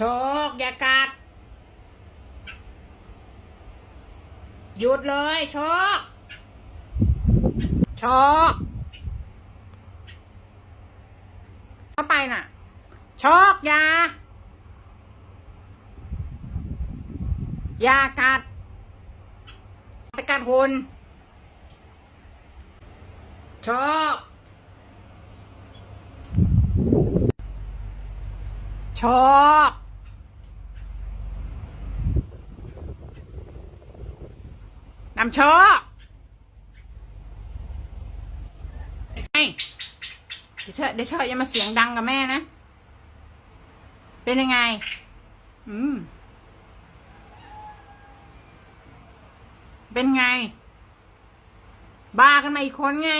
โชคอย่ากัด หยุดเลยโชคโชคเข้าไปน่ะโชคอย่าอย่ากัด ไปกัดหุ่นโชคโชค นำโชคไอ้เดี๋ยวเธอเดี๋ยวเธออย่ามาเสียงดังกับแม่นะ เป็นยังไง อืม เป็นไง บ้ากันมาอีกคนไง